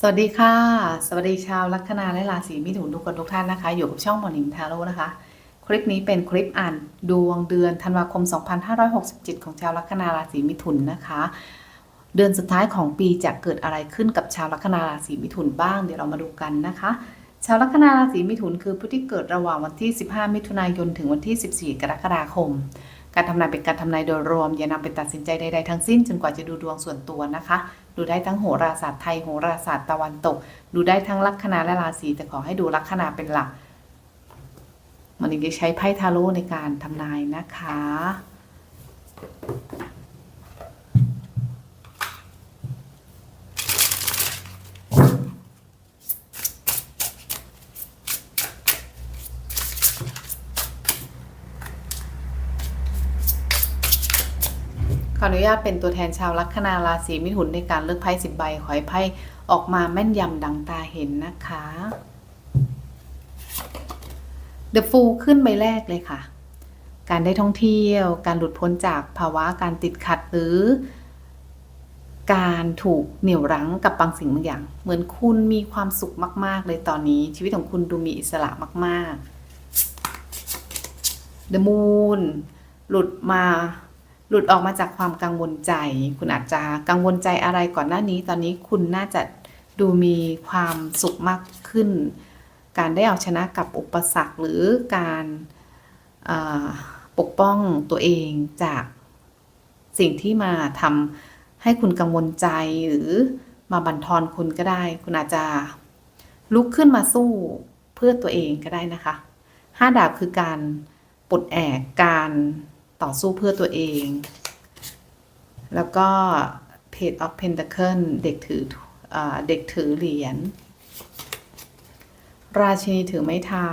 สวัสดีค่ะ สวัสดีชาวลัคนาและราศีมิถุนทุกคนทุกท่านนะคะ อยู่กับช่องหมอนิงทาโร่นะคะ คลิปนี้เป็นคลิปอ่านดวงเดือนธันวาคม 2567 ของชาวลัคนาราศีมิถุนนะคะ เดือนสุดท้ายของปีจะเกิดอะไรขึ้นกับชาวลัคนาราศีมิถุนบ้าง เดี๋ยวเรามาดูกันนะคะ ชาวลัคนาราศีมิถุนคือผู้ที่เกิดระหว่างวันที่ 15 มิถุนายนถึงวันที่ 14 กรกฎาคม การทำนายเป็นการทำนายโดยรวมอย่านำไปตัดสินใจใดๆทั้งสิ้นจนกว่าจะดูดวงส่วนตัวนะคะ ดูได้ทั้งโหราศาสตร์ไทยโหราศาสตร์ตะวันตก ดูได้ทั้งลัคนาและราศีแต่ขอให้ดูลัคนาเป็นหลักมันถึงจะใช้ไพ่ทาโร่ในการทำนายนะคะ ออนุญาตเป็นตัวแทนชาวลัคนาราศีมิถุนในการเลือกไพ่สิบใบ ขอให้ไพ่ออกมาแม่นยำดังตาเห็นนะคะ The Fool ขึ้นใบแรกเลยค่ะ การได้ท่องเที่ยว การหลุดพ้นจากภาวะการติดขัดหรือ การถูกเหนี่ยวรั้งกับบางสิ่งบางอย่าง เหมือนคุณมีความสุขมาก ๆ เลยตอนนี้ ชีวิตของคุณดูมีอิสระมาก ๆ The Moon หลุดมา หลุดออกมาจากความกังวลใจ คุณอาจจะกังวลใจอะไรก่อนหน้านี้ ตอนนี้คุณน่าจะดูมีความสุขมากขึ้น การได้เอาชนะกับอุปสรรคหรือการาปกป้องตัวเองจากสิ่งที่มาทำให้คุณกังวลใจหรือมาบั่นทอนคุณก็ได้ คุณอาจจะลุกขึ้นมาสู้เพื่อตัวเองก็ได้นะคะห้าดาบคือการปลดแอกการ ต่อสู้เพื่อตัวเอง แล้วก็ Page of Pentacle เด็กถืออเด็กถือเหรียญ ราชินีถือไม้เท้า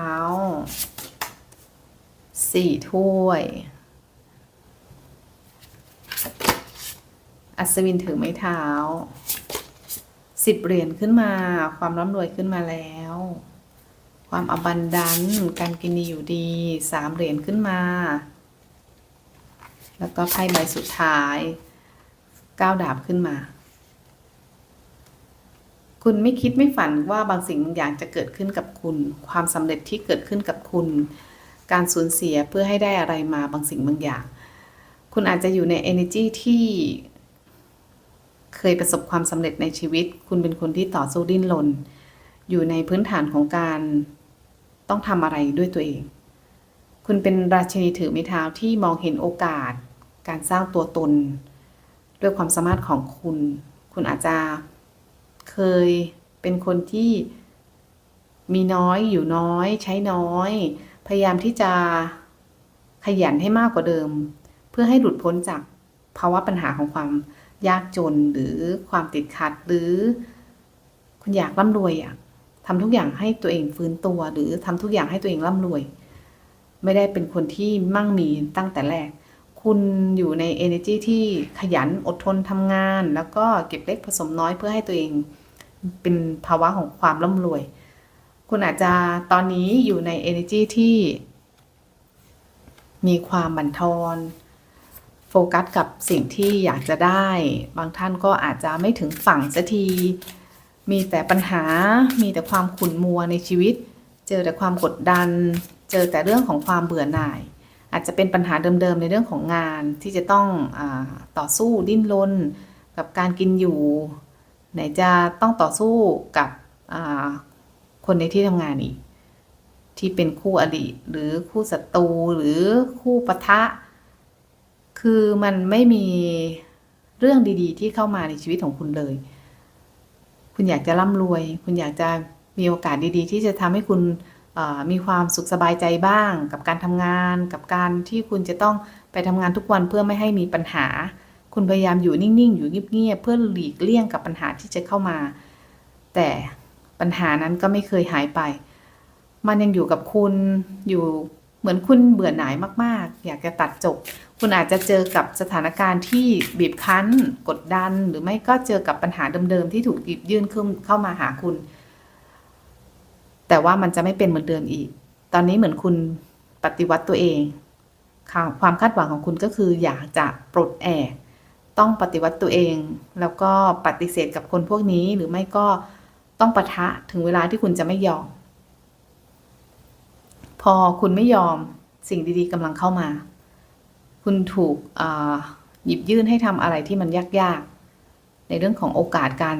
สี่ถ้วย อัศวินถือไม้เท้าสิบเหรียญขึ้นมา ความร่ำรวยขึ้นมาแล้ว ความอบันดัน การกินดีอยู่ดีสามเหรียญขึ้นมา แล้วก็ไพ่ใบสุดท้ายก้าวดาบขึ้นมา คุณไม่คิดไม่ฝันว่าบางสิ่งบางอย่างจะเกิดขึ้นกับคุณ ความสำเร็จที่เกิดขึ้นกับคุณ การสูญเสียเพื่อให้ได้อะไรมาบางสิ่งบางอย่าง คุณอาจจะอยู่ใน energy ที่เคยประสบความสำเร็จในชีวิต คุณเป็นคนที่ต่อสู้ดิ้นรน อยู่ในพื้นฐานของการต้องทำอะไรด้วยตัวเอง คุณเป็นราชินีถือไม้เท้าที่มองเห็นโอกาส การสร้างตัวตน ด้วยความสามารถของคุณ คุณอาจจะเคยเป็นคนที่มีน้อยอยู่น้อย ใช้น้อย พยายามที่จะขยันให้มากกว่าเดิม เพื่อให้หลุดพ้นจากภาวะปัญหาของความยากจนหรือความติดขัดหรือ คุณอยากร่ำรวยอะทำทุกอย่างให้ตัวเองฟื้นตัว หรือทำทุกอย่างให้ตัวเองร่ำรวย ไม่ได้เป็นคนที่มั่งมีตั้งแต่แรก คุณอยู่ใน energy ที่ขยันอดทนทำงาน แล้วก็เก็บเล็กผสมน้อยเพื่อให้ตัวเองเป็นภาวะของความร่ำรวย คุณอาจจะตอนนี้อยู่ใน energy ที่มีความบั่นทอนโฟกัสกับสิ่งที่อยากจะได้ บางท่านก็อาจจะไม่ถึงฝั่งสักที มีแต่ปัญหา มีแต่ความขุ่นมัวในชีวิต เจอแต่ความกดดัน เจอแต่เรื่องของความเบื่อหน่าย อาจจะเป็นปัญหาเดิมๆในเรื่องของงานที่จะต้องอต่อสู้ดิ้นรนกับการกินอยู่ ไหนจะต้องต่อสู้กับคนในที่ทำงานอีก ที่เป็นคู่อริหรือคู่ศัตรูหรือคู่ปะทะ คือมันไม่มีเรื่องดีๆ ที่เข้ามาในชีวิตของคุณเลย คุณอยากจะร่ำรวย คุณอยากจะมีโอกาสดีๆ ที่จะทำให้คุณ มีความสุขสบายใจบ้าง กับการทำงาน กับการที่คุณจะต้องไปทำงานทุกวันเพื่อไม่ให้มีปัญหา คุณพยายามอยู่นิ่งๆ อยู่เงียบๆเพื่อหลีกเลี่ยงกับปัญหาที่จะเข้ามา แต่ปัญหานั้นก็ไม่เคยหายไป มันยังอยู่กับคุณอยู่เหมือนคุณเบื่อหน่ายมาก ๆ อยากจะตัดจบ คุณอาจจะเจอกับสถานการณ์ที่บีบคั้น กดดัน หรือไม่ก็เจอกับปัญหาเดิมๆที่ถูกหยิบยื่นเข้าเข้ามาหาคุณ แต่ว่ามันจะไม่เป็นเหมือนเดิมอีก ตอนนี้เหมือนคุณปฏิวัติตัวเองความคาดหวังของคุณก็คืออยากจะปลดแอกต้องปฏิวัติตัวเอง แล้วก็ปฏิเสธกับคนพวกนี้หรือไม่ก็ต้องปะทะถึงเวลาที่คุณจะไม่ยอม พอคุณไม่ยอมสิ่งดีๆกำลังเข้ามา คุณถูกหยิบยื่นให้ทำอะไรที่มันยากๆ ในเรื่องของโอกาสการ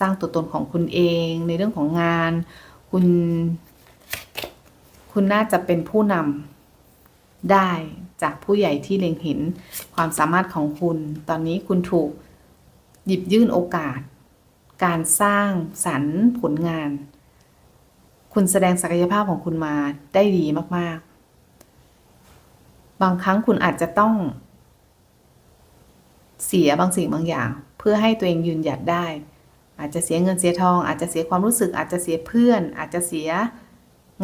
สร้างตัวตนของคุณเอง ในเรื่องของงาน คุณ คุณน่าจะเป็นผู้นำได้จากผู้ใหญ่ที่เล็งเห็นความสามารถของคุณ ตอนนี้คุณถูกหยิบยื่นโอกาส การสร้างสรรค์ผลงาน คุณแสดงศักยภาพของคุณมาได้ดีมาก ๆ บางครั้งคุณอาจจะต้อง เสียบางสิ่งบางอย่าง เพื่อให้ตัวเองยืนหยัดได้ อาจจะเสียเงินเสียทอง อาจจะเสียความรู้สึก อาจจะเสียเพื่อน อาจจะเสีย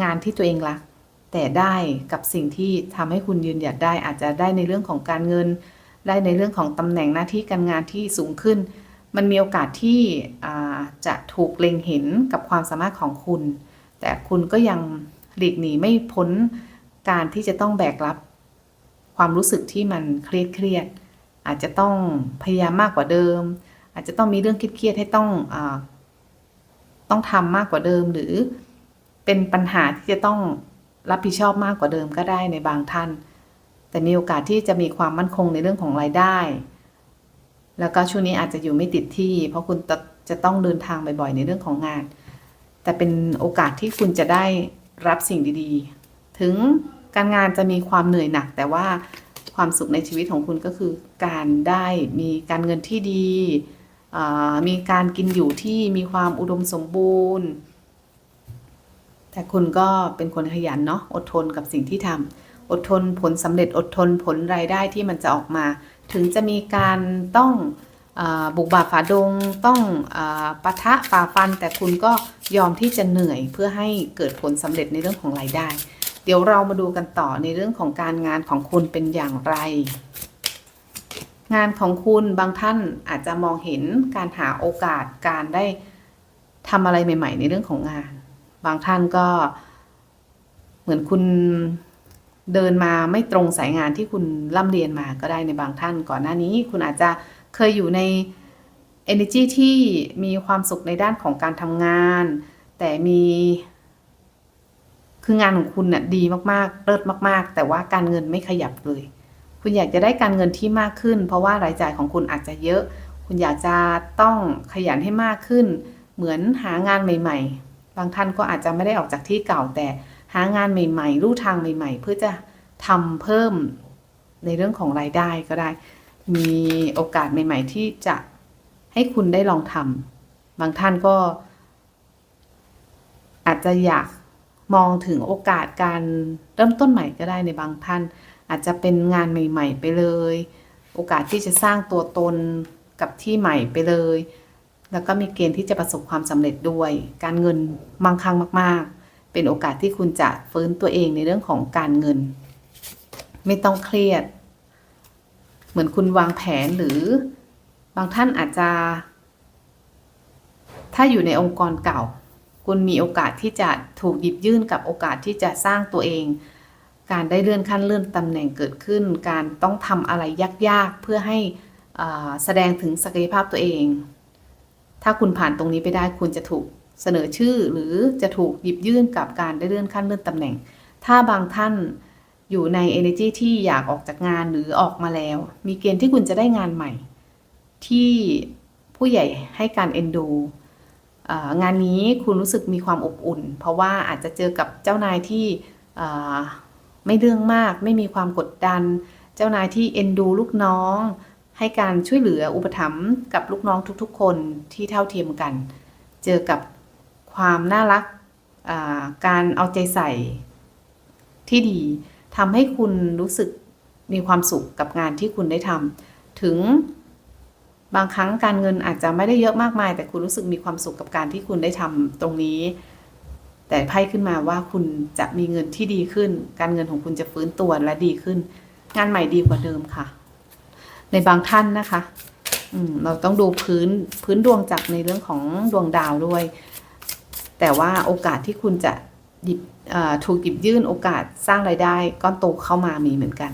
งานที่ตัวเองรัก แต่ได้กับสิ่งที่ทำให้คุณยืนหยัดได้ อาจจะได้ในเรื่องของการเงิน ได้ในเรื่องของตำแหน่งหน้าที่การงานที่สูงขึ้น มันมีโอกาสที่จะถูกเล็งเห็นกับความสามารถของคุณ แต่คุณก็ยังหลีกหนีไม่พ้นการที่จะต้องแบกรับ ความรู้สึกที่มันเครียดเครียด อาจจะต้องพยายามมากกว่าเดิม อาจจะต้องมีเรื่องเครียดให้ต้องอต้องทำมากกว่าเดิม หรือเป็นปัญหาที่จะต้องรับผิดชอบมากกว่าเดิมก็ได้ในบางท่าน แต่มีโอกาสที่จะมีความมั่นคงในเรื่องของรายได้ แล้วก็ช่วงนี้อาจจะอยู่ไม่ติดที่ เพราะคุณจะต้องเดินทางบ่อยๆในเรื่องของงาน แต่เป็นโอกาสที่คุณจะได้รับสิ่งดีๆ ถึงการงานจะมีความเหนื่อยหนัก แต่ว่าความสุขในชีวิตของคุณก็คือการได้มีการเงินที่ดี มีการกินอยู่ที่มีความอุดมสมบูรณ์ แต่คุณก็เป็นคนขยันเนาะ อดทนกับสิ่งที่ทำ อดทนผลสำเร็จ อดทนผลรายได้ที่มันจะออกมา ถึงจะมีการต้องอบุกบาฝ่าดง ต้องอปะทะฝ่าฟัน แต่คุณก็ยอมที่จะเหนื่อยเพื่อให้เกิดผลสำเร็จในเรื่องของรายได้ เดี๋ยวเรามาดูกันต่อในเรื่องของการงานของคุณเป็นอย่างไร งานของคุณบางท่านอาจจะมองเห็นการหาโอกาสการได้ทำอะไรใหม่ ๆ ในเรื่องของงาน บางท่านก็เหมือนคุณเดินมาไม่ตรงสายงานที่คุณร่ำเรียนมาก็ได้ในบางท่าน ก่อนหน้านี้คุณอาจจะเคยอยู่ใน energy ที่มีความสุขในด้านของการทำงาน แต่มีคืองานของคุณน่ะดีมากๆเลิศมาก ๆ แต่ว่าการเงินไม่ขยับเลย คุณอยากจะได้การเงินที่มากขึ้น เพราะว่ารายจ่ายของคุณอาจจะเยอะ คุณอยากจะต้องขยันให้มากขึ้น เหมือนหางานใหม่ ๆ บางท่านก็อาจจะไม่ได้ออกจากที่เก่า แต่หางานใหม่ๆ รูทางใหม่ ๆ เพื่อจะทำเพิ่มในเรื่องของรายได้ก็ได้ มีโอกาสใหม่ ๆ ที่จะให้คุณได้ลองทำบางท่านก็ อาจจะอยากมองถึงโอกาสการเริ่มต้นใหม่ก็ได้ในบางท่าน อาจจะเป็นงานใหม่ ๆ ไปเลย โอกาสที่จะสร้างตัวตนกับที่ใหม่ไปเลย แล้วก็มีเกณฑ์ที่จะประสบความสำเร็จด้วย การเงินมั่งคั่งมาก ๆ เป็นโอกาสที่คุณจะฟื้นตัวเองในเรื่องของการเงิน ไม่ต้องเครียด เหมือนคุณวางแผนหรือบางท่านอาจจะ ถ้าอยู่ในองค์กรเก่า คุณมีโอกาสที่จะถูกหยิบยื่นกับโอกาสที่จะสร้างตัวเอง การได้เลื่อนขั้นเลื่อนตำแหน่งเกิดขึ้น การต้องทำอะไรยากๆ เพื่อให้แสดงถึงศักยภาพตัวเอง ถ้าคุณผ่านตรงนี้ไปได้คุณจะถูกเสนอชื่อหรือจะถูกหยิบยื่นกับการได้เลื่อนขั้นเลื่อนตำแหน่ง ถ้าบางท่านอยู่ใน energy ที่อยากออกจากงานหรือออกมาแล้ว มีเกณฑ์ที่คุณจะได้งานใหม่ ที่ผู้ใหญ่ให้การเอ็นดูงานนี้คุณรู้สึกมีความอบอุ่น เพราะว่าอาจจะเจอกับเจ้านายที่ ไม่เรื่องมาก ไม่มีความกดดัน เจ้านายที่เอ็นดูลูกน้อง ให้การช่วยเหลืออุปถัมภ์กับลูกน้องทุกๆ คนที่เท่าเทียมกัน เจอกับความน่ารักการเอาใจใส่ที่ดีทำให้คุณรู้สึกมีความสุขกับงานที่คุณได้ทำถึงบางครั้งการเงินอาจจะไม่ได้เยอะมากมาย แต่คุณรู้สึกมีความสุขกับการที่คุณได้ทำตรงนี้ แต่ไพ่ขึ้นมาว่าคุณจะมีเงินที่ดีขึ้น การเงินของคุณจะฟื้นตัวและดีขึ้น งานใหม่ดีกว่าเดิมค่ะ ในบางท่านนะคะเราต้องดูพื้นพื้นดวงจากในเรื่องของดวงดาวด้วย แต่ว่าโอกาสที่คุณจะหยิบถูกหยิบยื่นโอกาสสร้างรายได้ก้อนโตเข้ามามีเหมือนกัน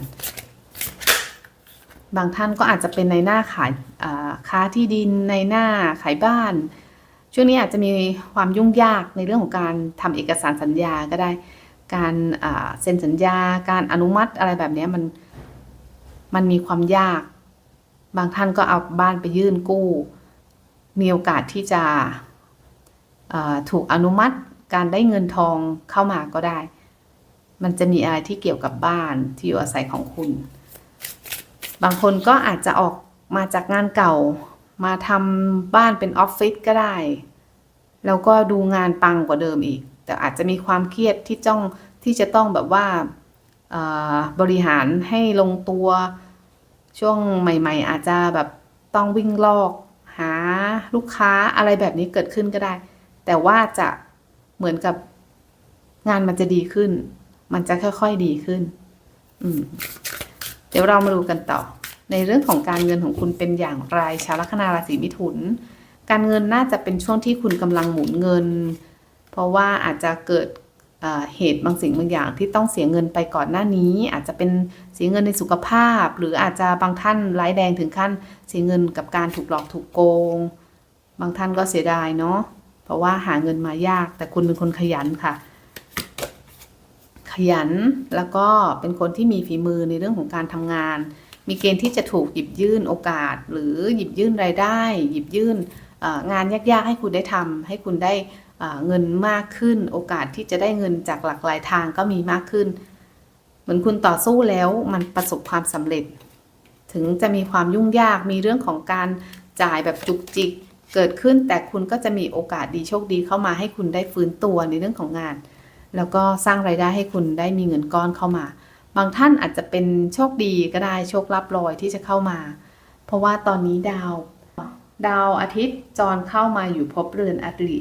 บางท่านก็อาจจะเป็นในหน้าขายค้าที่ดินในหน้าขายบ้าน ช่วงนี้อาจจะมีความยุ่งยากในเรื่องของการทำเอกสารสัญญาก็ได้ การเซ็นสัญญา การอนุมัติอะไรแบบนี้มันมันมีความยาก บางท่านก็เอาบ้านไปยื่นกู้ มีโอกาสที่จะถูกอนุมัติการได้เงินทองเข้ามาก็ได้ มันจะมีอะไรที่เกี่ยวกับบ้านที่อยู่อาศัยของคุณ บางคนก็อาจจะออกมาจากงานเก่า มาทำบ้านเป็นออฟฟิศก็ได้ แล้วก็ดูงานปังกว่าเดิมอีก แต่อาจจะมีความเครียดที่จ้องที่จะต้องแบบว่าบริหารให้ลงตัวช่วงใหม่ ๆ อาจจะแบบต้องวิ่งลอก หาลูกค้าอะไรแบบนี้เกิดขึ้นก็ได้ แต่ว่าจะเหมือนกับงานมันจะดีขึ้น มันจะค่อยๆดีขึ้น เดี๋ยวเรามาดูกันต่อ ในเรื่องของการเงินของคุณเป็นอย่างไร ชาวลัคนาราศีมิถุน การเงินน่าจะเป็นช่วงที่คุณกำลังหมุนเงิน เพราะว่าอาจจะเกิดเเหตุบางสิ่งบางอย่างที่ต้องเสียเงินไปก่อนหน้านี้ อาจจะเป็นเสียเงินในสุขภาพ หรืออาจจะบางท่านร้ายแดงถึงขั้นเสียเงินกับการถูกหลอกถูกโกง บางท่านก็เสียดายเนาะเพราะว่าหาเงินมายาก แต่คุณเป็นคนขยันค่ะ ขยันแล้วก็เป็นคนที่มีฝีมือในเรื่องของการทำงาน มีเกณฑ์ที่จะถูกหยิบยื่นโอกาส หรือหยิบยื่นรายได้ หยิบยื่นงานยากๆให้คุณได้ทำให้คุณได้เอ่อเงินมากขึ้น โอกาสที่จะได้เงินจากหลากหลายทางก็มีมากขึ้น เหมือนคุณต่อสู้แล้วมันประสบความสำเร็จ ถึงจะมีความยุ่งยากมีเรื่องของการจ่ายแบบจุกจิกเกิดขึ้นแต่คุณก็จะมีโอกาสดีโชคดีเข้ามาให้คุณได้ฟื้นตัวในเรื่องของงาน แล้วก็สร้างรายได้ให้คุณได้มีเงินก้อนเข้ามา บางท่านอาจจะเป็นโชคดีก็ได้โชคลับลอยที่จะเข้ามา เพราะว่าตอนนี้ดาว ดาวอาทิตย์จรเข้ามาอยู่ภพเรือนอริ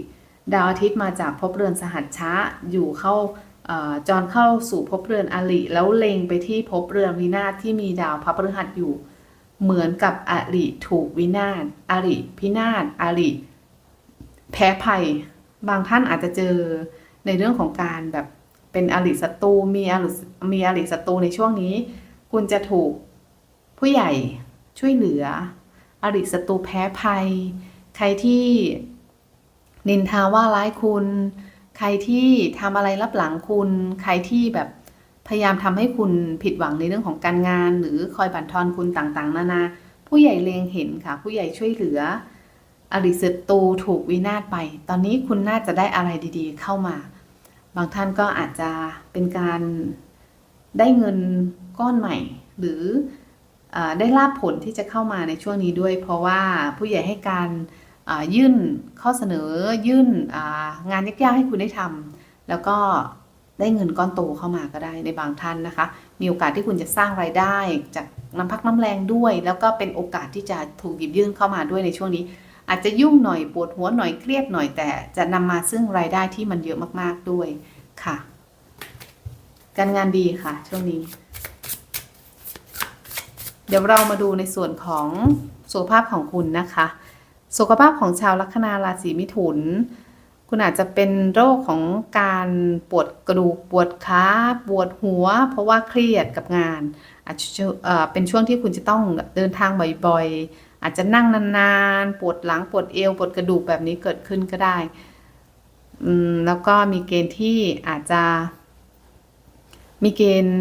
ดาวอาทิตย์มาจากภพเรือนสหัชชะอยู่เข้าเอ่อจรเข้าสู่ภพเรือนอริแล้วเล็งไปที่ภพเรือนวินาศที่มีดาวพระพฤหัสอยู่ เหมือนกับอริถูกวินาศอริพินาศอริแพ้ภัย บางท่านอาจจะเจอในเรื่องของการแบบ เป็นอริศัตรูมีอริมีอริศัตรูในช่วงนี้ คุณจะถูกผู้ใหญ่ช่วยเหลือ อริศัตรูแพ้ภัย ใครที่นินทาว่าร้ายคุณ ใครที่ทำอะไรรับหลังคุณ ใครที่แบบพยายามทำให้คุณผิดหวังในเรื่องของการงาน หรือคอยบั่นทอนคุณต่างๆ นานา ผู้ใหญ่เลงเห็นค่ะ ผู้ใหญ่ช่วยเหลือ อริศัตรูถูกวินาศไป ตอนนี้คุณน่าจะได้อะไรดีๆ เข้ามา บางท่านก็อาจจะเป็นการได้เงินก้อนใหม่ หรืออได้ลาบผลที่จะเข้ามาในช่วงนี้ด้วย เพราะว่าผู้ใหญ่ให้การยื่นข้อเสนอยื่นงานยากๆให้คุณได้ทำแล้วก็ได้เงินก้อนโตเข้ามาก็ได้ในบางท่านนะคะ มีโอกาสที่คุณจะสร้างรายได้จากน้ำพักน้ำแรงด้วย แล้วก็เป็นโอกาสที่จะถูกหยิบยื่นเข้ามาด้วยในช่วงนี้ อาจจะยุ่งหน่อยปวดหัวหน่อยเครียดหน่อยแต่จะนำมาซึ่งรายได้ที่มันเยอะมากๆด้วยค่ะ การงานดีค่ะช่วงนี้ เดี๋ยวเรามาดูในส่วนของสุขภาพของคุณนะคะ สุขภาพของชาวลัคนาราศีมิถุน คุณอาจจะเป็นโรคของการปวดกระดูกปวดขาปวดหัว เพราะว่าเครียดกับงานอาจจะเป็นช่วงที่คุณจะต้องเดินทางบ่อยๆ อาจจะนั่งนานๆ ปวดหลังปวดเอวปวดกระดูกแบบนี้เกิดขึ้นก็ได้แล้วก็มีเกณฑ์ที่อาจจะ มีเกณฑ์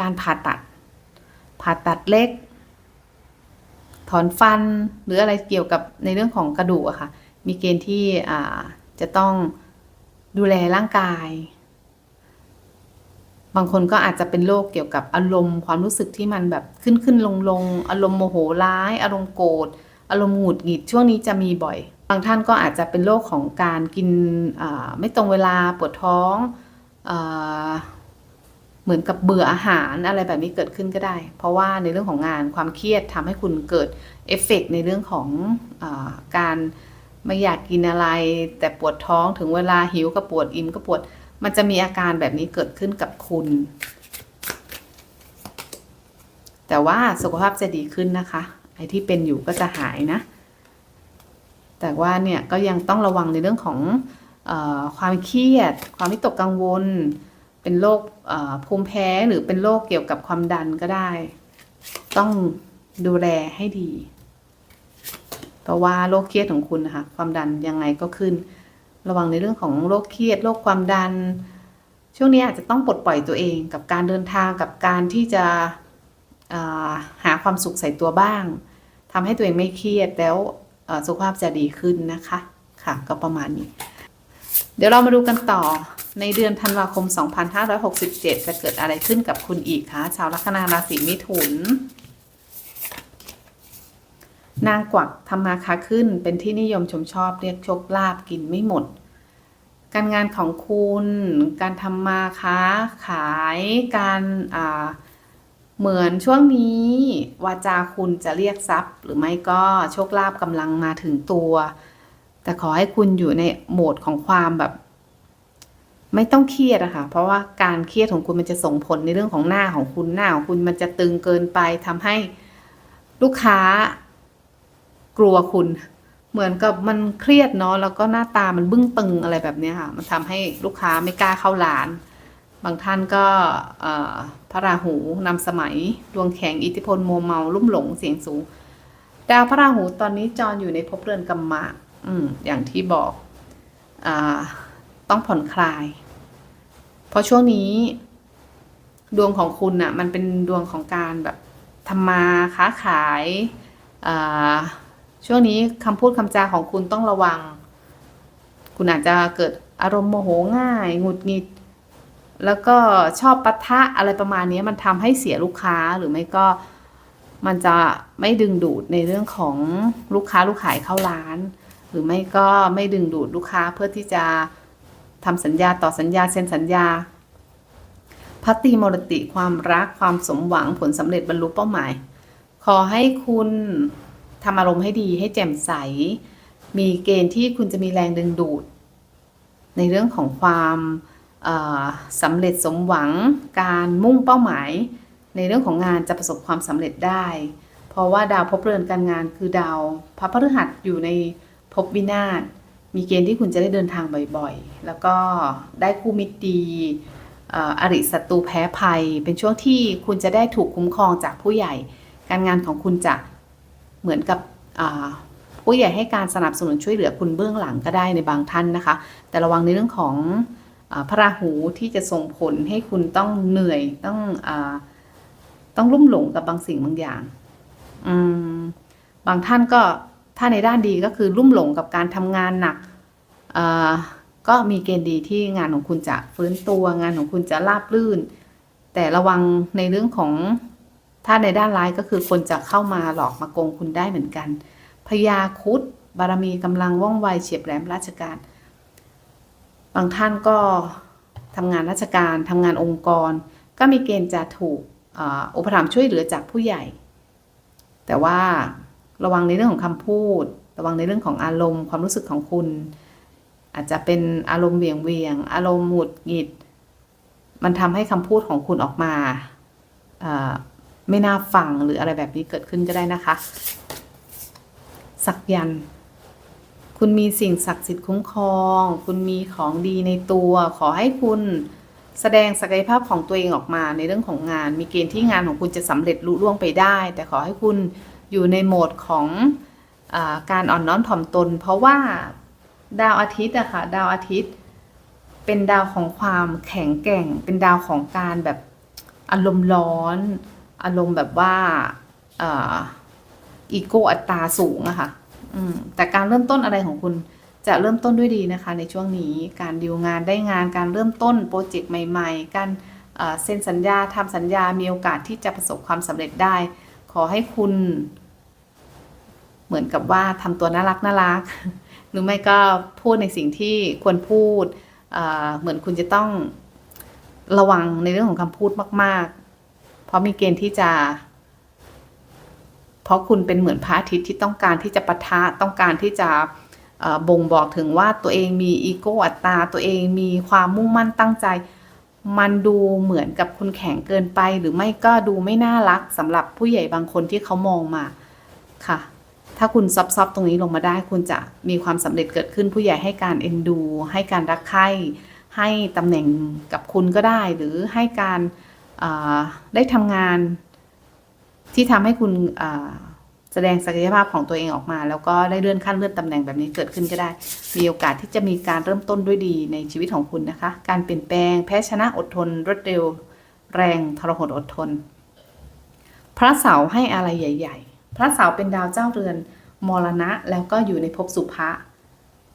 การผ่าตัด ผ่าตัดเล็ก ถอนฟันหรืออะไรเกี่ยวกับในเรื่องของกระดูกอะค่ะ มีเกณฑ์ที่จะต้องดูแลร่างกาย บางคนก็อาจจะเป็นโรคเกี่ยวกับอารมณ์ความรู้สึกที่มันแบบขึ้นขึ้นลงลงอารมณ์โมโหร้าย อารมณ์โกรธอารมณ์หงุดหงิดช่วงนี้จะมีบ่อย บางท่านก็อาจจะเป็นโรคของการกินไม่ตรงเวลาปวดท้องอเหมือนกับเบื่ออาหารอะไรแบบนี้เกิดขึ้นก็ได้ เพราะว่าในเรื่องของงานความเครียดทำให้คุณเกิดเอฟเฟกต์ในเรื่องของอาการไม่อยากกินอะไร แต่ปวดท้องถึงเวลาหิวก็ปวดอิ่มก็ปวด มันจะมีอาการแบบนี้เกิดขึ้นกับคุณ แต่ว่าสุขภาพจะดีขึ้นนะคะ ไอ้ที่เป็นอยู่ก็จะหายนะ แต่ว่าเนี่ยก็ยังต้องระวังในเรื่องของออความเครียด ความวิตกกังวล เป็นโรคภูมิแพ้หรือเป็นโรคเกี่ยวกับความดันก็ได้ ต้องดูแลให้ดี เพราะว่าโรคเครียดของคุณนะคะ ความดันยังไงก็ขึ้น ระวังในเรื่องของโรคเครียดโรคความดัน ช่วงนี้อาจจะต้องปลดปล่อยตัวเองกับการเดินทางกับการที่จะาหาความสุขใส่ตัวบ้างทำให้ตัวเองไม่เครียดแล้วสุขภาพจะดีขึ้นนะคะค่ะก็ประมาณนี้ เดี๋ยวเรามาดูกันต่อในเดือนธันวาคม 2567 จะเกิดอะไรขึ้นกับคุณอีกคะชาวลัคนาราศีมิถุน นางกวักทำมาค้าขึ้นเป็นที่นิยมชมชอบเรียกโชคลาภกินไม่หมด การงานของคุณ การทำมาค้าขายการเหมือนช่วงนี้วาจาคุณจะเรียกทรัพย์ หรือไม่ก็โชคลาภกำลังมาถึงตัว แต่ขอให้คุณอยู่ในโหมดของความแบบ ไม่ต้องเครียดอะค่ะเพราะว่าการเครียดของคุณมันจะส่งผลในเรื่องของหน้าของคุณหน้าของคุณมันจะตึงเกินไปทำให้ลูกค้า กลัวคุณ เหมือนกับมันเครียดเนาะแล้วก็หน้าตามันบึ้งตึงอะไรแบบนี้ค่ะ มันทำให้ลูกค้าไม่กล้าเข้าร้าน บางท่านก็พระราหูนำสมัยดวงแข็งอิทธิพลโมเมาลุ่มหลงเสียงสูง ดาวพระราหูตอนนี้จรอยู่ในภพเรือนกรรมะอืมอย่างที่บอกอต้องผ่อนคลาย เพราะช่วงนี้ ดวงของคุณน่ะ มันเป็นดวงของการแบบทำมาค้าขายอ่า ช่วงนี้คำพูดคำจาของคุณต้องระวัง คุณอาจจะเกิดอารมณ์โมโหง่ายหงุดหงิด แล้วก็ชอบปะทะอะไรประมาณนี้มันทำให้เสียลูกค้าหรือไม่ก็มันจะไม่ดึงดูดในเรื่องของลูกค้าลูกขายเข้าร้าน หรือไม่ก็ไม่ดึงดูดลูกค้าเพื่อที่จะทำสัญญาต่อสัญญาเซ็นสัญญาพัตติมรติความรักความสมหวังผลสำเร็จบรรลุเป้าหมาย ขอให้คุณ ทำอารมณ์ให้ดีให้แจ่มใส มีเกณฑ์ที่คุณจะมีแรงดึงดูด ในเรื่องของความสำเร็จสมหวัง การมุ่งเป้าหมาย ในเรื่องของงานจะประสบความสำเร็จได้ เพราะว่าดาวภพเรือนการงานคือดาวพระพฤหัสอยู่ในภพวินาศมีเกณฑ์ที่คุณจะได้เดินทางบ่อยๆ แล้วก็ได้คู่มิตรดีเอ่ออริศัตรูแพ้ภัย เป็นช่วงที่คุณจะได้ถูกคุ้มครองจากผู้ใหญ่ การงานของคุณจะ เหมือนกับผู้ใหญ่ให้การสนับสนุนช่วยเหลือคุณเบื้องหลังก็ได้ในบางท่านนะคะ แต่ระวังในเรื่องของอพระราหูที่จะส่งผลให้คุณต้องเหนื่อยต้องอต้องลุ่มหลงกับบางสิ่งบางอย่างบางท่านก็ถ้าในด้านดีก็คือลุ่มหลงกับการทำงานหนักก็มีเกณฑ์ดีที่งานของคุณจะฟื้นตัวงานของคุณจะราบรื่น แต่ระวังในเรื่องของ ถ้าในด้านร้ายก็คือคนจะเข้ามาหลอกมาโกงคุณได้เหมือนกันพญาคุดบารมีกำลังว่องไวเฉียบแหลมราชการ บางท่านก็ทำงานราชการทำงานองค์กร ก็มีเกณฑ์จะถูกอุปถัมภ์ช่วยเหลือจากผู้ใหญ่ แต่ว่าระวังในเรื่องของคำพูด ระวังในเรื่องของอารมณ์ความรู้สึกของคุณ อาจจะเป็นอารมณ์เวียงเวียง อารมณ์หงุดหงิด มันทำให้คำพูดของคุณออกมา ไม่น่าฟังหรืออะไรแบบนี้เกิดขึ้นก็ได้นะคะ สักยันต์คุณมีสิ่งศักดิ์สิทธิ์คุ้มครอง คุณมีของดีในตัว ขอให้คุณแสดงศักยภาพของตัวเองออกมาในเรื่องของงาน มีเกณฑ์ที่งานของคุณจะสำเร็จลุล่วงไปได้ แต่ขอให้คุณอยู่ในโหมดของอาการอ่อนน้อมถ่อมตน เพราะว่าดาวอาทิตย์อะค่ะดาวอาทิตย์เป็นดาวของความแข็งแกร่ง เป็นดาวของการแบบอารมณ์ร้อน อารมณ์แบบว่าอีโก้อัตราสูงอะค่ะแต่การเริ่มต้นอะไรของคุณจะเริ่มต้นด้วยดีนะคะ ในช่วงนี้การดีลงานได้งานการเริ่มต้นโปรเจกต์ใหม่ ๆ การเซ็นสัญญาทำสัญญามีโอกาสที่จะประสบความสำเร็จได้ ขอให้คุณ เหมือนกับว่าทำตัวน่ารักน่ารัก หรือไม่ก็พูดในสิ่งที่ควรพูดเเหมือนคุณจะต้องระวังในเรื่องของคำพูดมากๆ ราะมีเกณฑ์ที่จะ เพราะคุณเป็นเหมือนพระอาทิตย์ที่ต้องการที่จะปะทะต้องการที่จะบ่งบอกถึงว่าตัวเองมีอีโก้อัตตาตัวเองมีความมุ่งมั่นตั้งใจ มันดูเหมือนกับคุณแข็งเกินไป หรือไม่ก็ดูไม่น่ารักสำหรับผู้ใหญ่บางคนที่เขามองมาค่ะ ถ้าคุณซอฟๆตรงนี้ลงมาได้ คุณจะมีความสำเร็จเกิดขึ้นผู้ใหญ่ให้การเอ็นดู ให้การรักใคร่ให้ตำแหน่งกับคุณก็ได้ หรือให้การ ได้ทำงานที่ทำให้คุณแสดงศักยภาพของตัวเองออกมา แล้วก็ได้เลื่อนขั้นเลื่อนตำแหน่งแบบนี้เกิดขึ้นก็ได้ มีโอกาสที่จะมีการเริ่มต้นด้วยดีในชีวิตของคุณนะคะ การเปลี่ยนแปลงแพ้ชนะอดทน รวดเร็ว แรงทรหดอดทน พระเสาร์ให้อะไรใหญ่ ๆ พระเสาร์เป็นดาวเจ้าเรือนมรณะแล้วก็อยู่ในภพสุภะ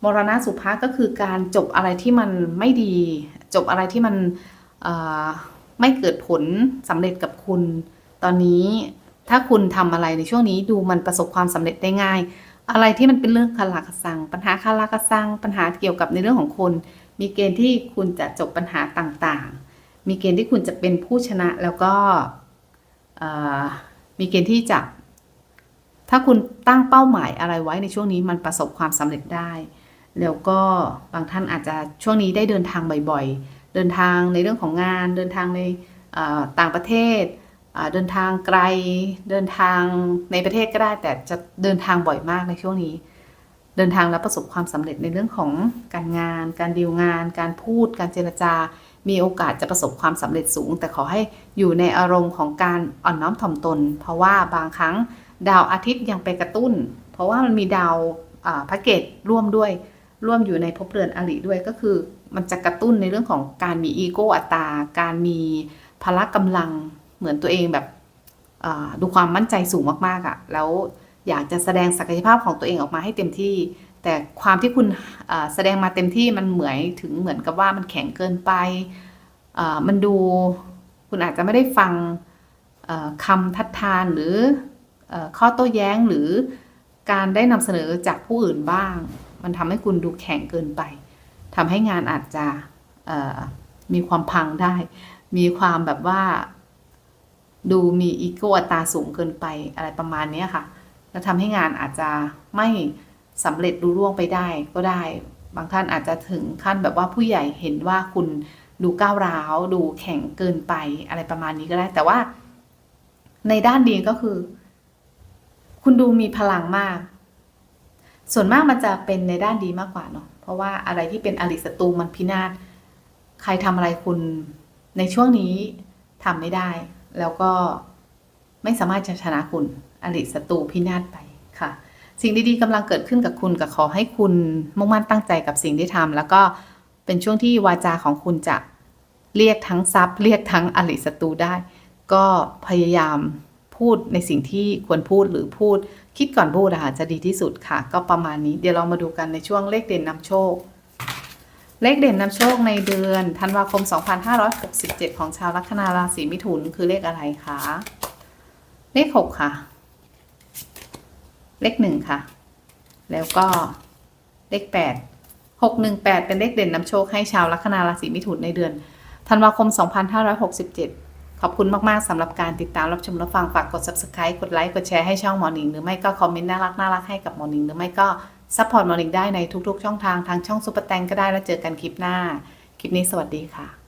มรณะสุภะก็คือการจบอะไรที่มันไม่ดี จบอะไรที่มันอ ไม่เกิดผลสำเร็จกับคุณ ตอนนี้ถ้าคุณทำอะไรในช่วงนี้ดูมันประสบความสำเร็จได้ง่าย อะไรที่มันเป็นเรื่องคาราคาซัง ปัญหาคาราคาซัง ปัญหาเกี่ยวกับในเรื่องของคน มีเกณฑ์ที่คุณจะจบปัญหาต่างๆ มีเกณฑ์ที่คุณจะเป็นผู้ชนะแล้วก็มีเกณฑ์ที่จะ ถ้าคุณตั้งเป้าหมายอะไรไว้ในช่วงนี้มันประสบความสำเร็จได้ แล้วก็บางท่านอาจจะช่วงนี้ได้เดินทางบ่อยๆ เดินทางในเรื่องของงาน เดินทางในต่างประเทศ เดินทางไกล เดินทางในประเทศก็ได้ แต่จะเดินทางบ่อยมากในช่วงนี้ เดินทางแล้วประสบความสำเร็จในเรื่องของการงาน การดีลงาน การพูด การเจรจา มีโอกาสจะประสบความสำเร็จสูง แต่ขอให้อยู่ในอารมณ์ของการอ่อนน้อมถ่อมตน เพราะว่าบางครั้งดาวอาทิตย์ยังไปกระตุ้น เพราะว่ามันมีดาวพระเกตร่วมด้วยร่วมอยู่ในภพเรือนอริด้วยก็คือ มันจะกระตุ้นในเรื่องของการมีอีโก้อัตตาการมีพละกำลังเหมือนตัวเองแบบดูความมั่นใจสูงมากๆอะ่ะ แล้วอยากจะแสดงศักยภาพของตัวเองออกมาให้เต็มที่ แต่ความที่คุณแสดงมาเต็มที่มันเหมือนถึงเหมือนกับว่ามันแข็งเกินไป มันดูคุณอาจจะไม่ได้ฟังเอ่อคำทัดทานหรือเอ่อข้อโต้แย้งหรือการได้นำเสนอจากผู้อื่นบ้าง มันทำให้คุณดูแข็งเกินไป ทำให้งานอาจจะมีความพังได้ มีความแบบว่า ดูมีอีโก้อัตราสูงเกินไปอะไรประมาณนี้ค่ะแล้วทำให้งานอาจจะไม่สำเร็จรุ่ร่วงไปได้ก็ได้ บางท่านอาจจะถึงขั้นแบบว่าผู้ใหญ่เห็นว่าคุณดูก้าวร้าว ดูแข็งเกินไปอะไรประมาณนี้ก็ได้ แต่ว่า ในด้านดีก็คือ คุณดูมีพลังมาก ส่วนมากมันจะเป็นในด้านดีมากกว่าเนาะ ราะว่าอะไรที่เป็นอริศัตรูมันพินาศใครทำอะไรคุณในช่วงนี้ทำไม่ได้ แล้วก็ไม่สามารถจะชนะคุณ อริศัตรูพินาศไปค่ะ สิ่งดีๆกำลังเกิดขึ้นกับคุณกับขอให้คุณมุ่งมั่นตั้งใจกับสิ่งที่ทำแล้วก็เป็นช่วงที่วาจาของคุณจะเรียกทั้งทรัพย์ เรียกทั้งอริศัตรูได้ ก็พยายาม พูดในสิ่งที่ควรพูดหรือพูด คิดก่อนพูดอะคะจะดีที่สุดค่ะ ก็ประมาณนี้เดี๋ยวเรามาดูกันในช่วงเลขเด่นนำโชค เลขเด่นนำโชคในเดือนธันวาคม 2567 ของชาวลัคนาราศีมิถุนคือเลขอะไรคะเลข 6 ค่ะ เลข 1 ค่ะ แล้วก็เลข 8 618 เป็นเลขเด่นนำโชคให้ชาวลัคนาราศีมิถุนในเดือนธันวาคม 2567 ขอบคุณมาก ๆสำหรับการติดตามรับชมรับฟังฝากกด subscribe กดไลค์กดแชร์ให้ช่องหมอหนิงหรือไม่ก็คอมเมนต์น่ารักน่ารักให้กับหมอหนิงหรือไม่ก็ซัพพอร์ตหมอหนิงได้ในทุก ๆ ช่องทางทางช่องซุปเปอร์แตงก็ได้แล้วเจอกันคลิปหน้า คลิปนี้สวัสดีค่ะ